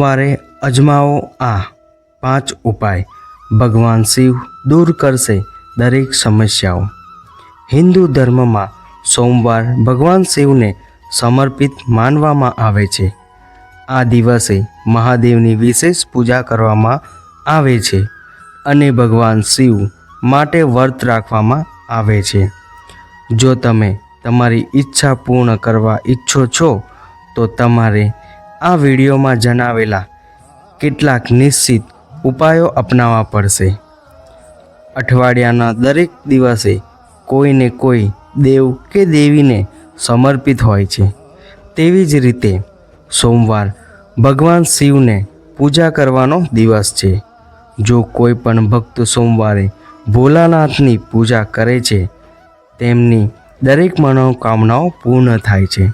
વારે અજમાવો આ પાંચ ઉપાય. ભગવાન શિવ દૂર કરશે દરેક સમસ્યાઓ. હિન્દુ ધર્મમાં સોમવાર ભગવાન શિવને સમર્પિત માનવામાં આવે છે. આ દિવસે મહાદેવની વિશેષ પૂજા કરવામાં આવે છે અને ભગવાન શિવ માટે વ્રત રાખવામાં આવે છે. જો તમે તમારી ઈચ્છા પૂર્ણ કરવા ઈચ્છો છો, તો તમારે આ વિડીયોમાં જણાવેલા કેટલાક નિશ્ચિત ઉપાયો અપનાવવા પડશે. અઠવાડિયાના દરેક દિવસે કોઈને કોઈ દેવ કે દેવીને સમર્પિત હોય છે. તેવી જ રીતે સોમવાર ભગવાન શિવને પૂજા કરવાનો દિવસ છે. જો કોઈ પણ ભક્ત સોમવારે ભોલાનાથની પૂજા કરે છે, તેમની દરેક મનોકામનાઓ પૂર્ણ થાય છે.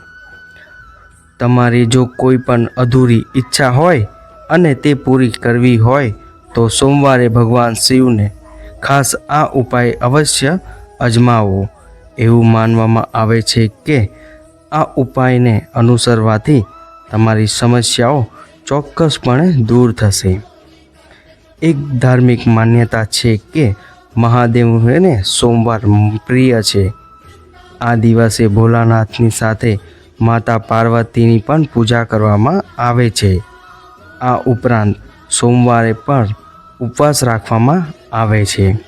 તમારી જો કોઈ પણ અધૂરી ઈચ્છા હોય અને તે પૂરી કરવી હોય, તો સોમવારે ભગવાન શિવને ખાસ આ ઉપાય અવશ્ય અજમાવો. એવું માનવામાં આવે છે કે આ ઉપાયને અનુસરવાથી તમારી સમસ્યાઓ ચોક્કસપણે દૂર થશે. એક ધાર્મિક માન્યતા છે કે મહાદેવને સોમવાર પ્રિય છે. આ દિવસે ભોલાનાથની સાથે માતા પાર્વતીની પણ પૂજા કરવામાં આવે છે. આ ઉપરાંત સોમવારે પણ ઉપવાસ રાખવામાં આવે છે.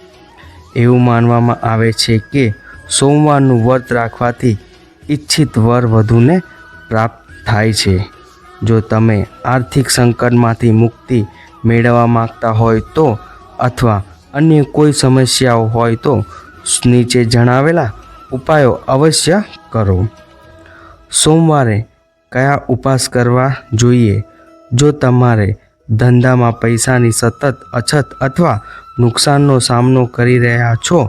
એવું માનવામાં આવે છે કે સોમવારનું વ્રત રાખવાથી ઈચ્છિત વર વધુને પ્રાપ્ત થાય છે. જો તમે આર્થિક સંકટમાંથી મુક્તિ મેળવવા માંગતા હોય તો અથવા અન્ય કોઈ સમસ્યાઓ હોય તો નીચે જણાવેલા ઉપાયો અવશ્ય કરો. સોમવારે કયા ઉપવાસ કરવા જોઈએ? જો તમારે ધંધામાં પૈસાની સતત, અછત અથવા નુકસાનનો સામનો કરી રહ્યા છો,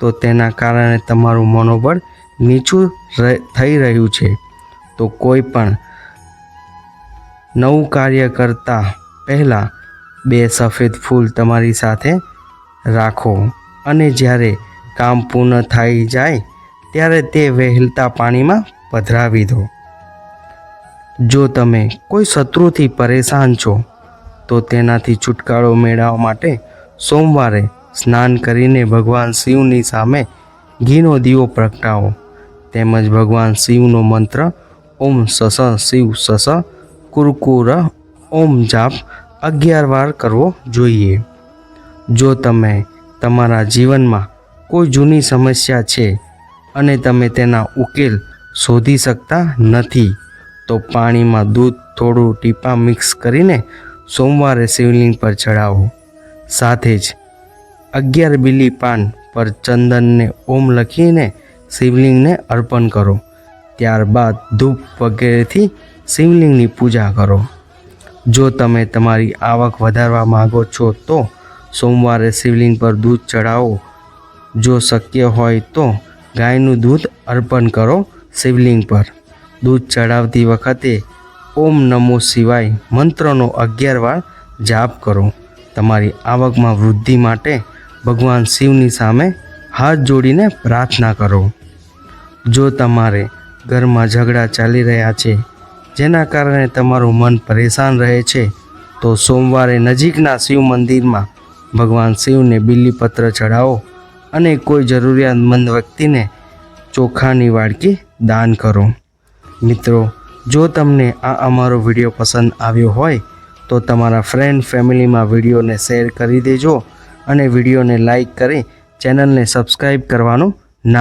તો તેના કારણે તમારું મનોબળ નીચું થઈ રહ્યું છે. તો કોઈ પણ નવું કાર્ય કરતાં પહેલાં બે સફેદ ફૂલ તમારી સાથે રાખો અને જ્યારે કામ પૂર્ણ થઈ જાય, ત્યારે તે વહેલતા પાણીમાં પધરાવી દો. જો તમે કોઈ શત્રુથી પરેશાન છો, તો તેનાથી છુટકારો મેળવવા માટે સોમવારે સ્નાન કરીને ભગવાન શિવની સામે ઘીનો દીવો પ્રગટાવો. તેમજ ભગવાન શિવનો મંત્ર, ઓમ સસ શિવ સસ, કુરકુર, ઓમ જાપ, અગિયાર વાર કરવો જોઈએ. જો તમે તમારા જીવનમાં કોઈ જૂની સમસ્યા છે અને તમે તેના ઉકેલ શોધી શકતા નથી. તો પાણીમાં દૂધ થોડું ટીપા મિક્સ કરીને સોમવારે શિવલિંગ પર ચડાવો સાથે જ અગિયાર બીલી પાન પર ચંદનને ઓમ લખીને શિવલિંગને અર્પણ કરો. ત્યારબાદ ધૂપ વગેરેથી શિવલિંગની પૂજા કરો. જો તમે તમારી આવક વધારવા માગો છો તો સોમવારે શિવલિંગ પર દૂધ ચડાવો જો શક્ય હોય તો ગાયનું દૂધ અર્પણ કરો. શિવલિંગ પર. દૂધ ચડાવતી વખતે ઓમ નમો શિવાય મંત્રનો અગિયાર વાર જાપ કરો. તમારી આવકમાં વૃદ્ધિ માટે ભગવાન શિવની સામે હાથ જોડીને પ્રાર્થના કરો. જો તમારે ઘરમાં ઝઘડા ચાલી રહ્યા છે, જેના કારણે તમારું મન પરેશાન રહે છે, તો સોમવારે નજીકના શિવ મંદિરમાં ભગવાન શિવને બિલીપત્ર ચડાવો અને કોઈ જરૂરિયાતમંદ વ્યક્તિને ચોખાની વાડકી દાન કરો. મિત્રો, જો તમને આ અમારો વીડિયો પસંદ આવ્યો હોય, તો તમારા ફ્રેન્ડ ફેમિલીમાં વિડીયોને શેર કરી દેજો અને વિડીયોને લાઈક કરી ચેનલને સબસ્ક્રાઈબ કરવાનું ના